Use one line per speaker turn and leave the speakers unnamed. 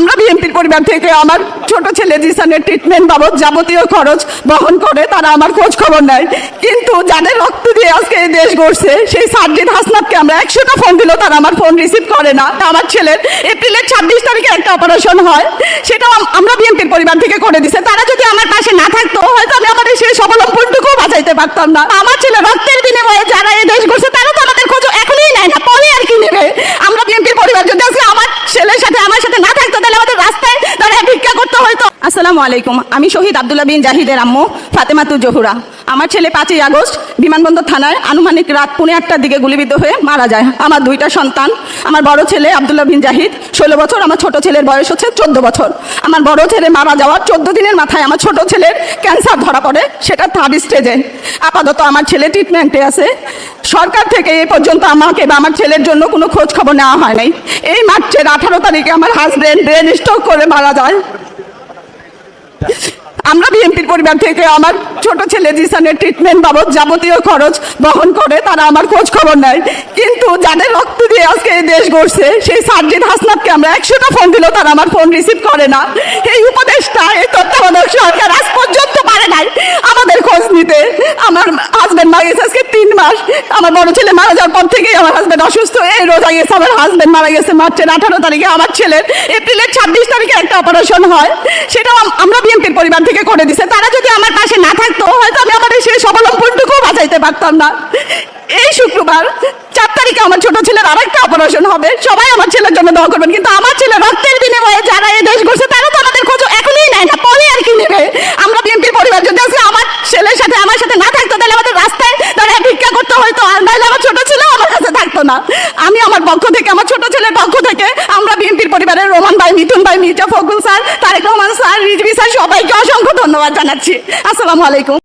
আমরা বিএনপির পরিবার থেকে আমার ছোট ছেলে জিসানের ট্রিটমেন্ট বাবদ যাবতীয় খরচ বহন করে, তারা আমার খোঁজ খবর নেয়। কিন্তু যাদের রক্ত দিয়ে আজকে এই দেশ গড়ছে, সেই সার্জিদ হাসনাতকে আমরা একশোটা ফোন দিলেও তারা আমার ফোন রিসিভ করে না। আমার ছেলের এপ্রিলের ছাব্বিশ তারিখে একটা অপারেশন হয় সেটা আম- আমরা বিএনপির পরিবার থেকে করে দিছে। তারা যদি আমার পাশে না থাকতো, হয়তো আমি আমার সেই সবলম্বনটুকু বাঁচাইতে পারতাম না। আমার ছেলে রক্তের বিনিময়ে যারা এই দেশ গড়ছে তারা তো আমাদের খোঁজ এখনই নেয় না পরে আর কি নেবে আমরা বিএনপির পরিবার যদি আজকে আমার ছেলের সাথে আমার সাথে না থাকতো তাহলে আমাদের রাস্তায় দাঁড়িয়ে ভিক্ষা করতে হয়তো আসসালামু আলাইকুম। আমি শহীদ আব্দুল্লাহ বিন জাহিদের আম্মু, ফাতেমাতু জহুরা। আমার ছেলে পাঁচই আগস্ট বিমানবন্দর থানায় আনুমানিক রাত পৌনে আটটার দিকে গুলিবিদ্ধ হয়ে মারা যায়। আমার দুইটা সন্তান, আমার বড় ছেলে আব্দুল্লাহ বিন জাহিদ, ষোলো বছর। আমার ছোট ছেলের বয়স হচ্ছে চোদ্দ বছর। আমার বড় ছেলে মারা যাওয়ার চোদ্দ দিনের মাথায় আমার ছোট ছেলের ক্যান্সার ধরা পড়ে, সেটা থার্ড স্টেজে। আপাতত আমার ছেলে ট্রিটমেন্টে আছে। সরকার থেকে এ পর্যন্ত আমাকে বা আমার ছেলের জন্য কোনো খোঁজ খবর নেওয়া হয় নাই। এই মার্চের আঠারো তারিখে আমার হাজবেন্ড ব্রেন স্ট্রোক করে মারা যায়। আমরা বিএনপির পরিবার থেকে আমার ছোট ছেলে জিসানের ট্রিটমেন্ট বাবদ যাবতীয় খরচ বহন করে, তারা আমার খোঁজ খবর নেয়। কিন্তু যাদের রক্ত দিয়ে আজকে এই দেশ গড়ছে, সেই সার্জিদ হাসনাতকে আমরা একশোটা ফোন দিলেও তারা আমার ফোন রিসিভ করে না। এই উপদেশটা, এই তত্ত্বাবধায়ক সরকার আজ পর্যন্ত পারে নাই আমাদের খোঁজ নিতে। আমার হাজবেন্ড মারা গেছে আজকে তিন মাস। আমার বড় ছেলে মারা যাওয়ার পর থেকেই আমার হাজবেন্ড অসুস্থ। এই রোজা গেছে আমার হাজবেন্ড মারা গেছে মার্চের আঠারো তারিখে। আমার ছেলের এপ্রিলের ছাব্বিশ তারিখে অপারেশন হয়, সেটাও আম- আমরা বিএনপির পরিবার থেকে করে দিছে। তারা যদি আমার পাশে না থাকতো, হয়তো আমি আমার সেই সবলম্বনটুকু বাঁচাইতে পারতাম না। এই শুক্রবার চার তারিখে আমার ছোট ছেলের আরেকটা অপারেশন হবে। সবাই আমার ছেলের জন্য দোয়া করবেন, কিন্তু আমার ছেলে রক্তের বিনিময়ে যারা এই দেশ করছে তারা তো আমাদের খোঁজ এখনই নেয় না, পরে আর কি নেবে? আমরা বিএনপির পরিবার যদি আজকে আমার ছেলের সাথে, আমার সাথে না থাকতো, তাহলে আমাদের রাস্তায় দাঁড়িয়ে ভিক্ষা করতে হয়তো, আর নাহলে আমার ছোট ছেলে আমার কাছে থাকতো না। আমি আমার পক্ষ থেকে, আমার ছোট ছেলের পক্ষ থেকে আমরা বিএনপির পরিবারের Roman Mithun Mirza Fakhrul sir, Tarique Rahman sir, Rizvi sir, সবাইকে অসংখ্য ধন্যবাদ জানাচ্ছি। আসসালামু আলাইকুম।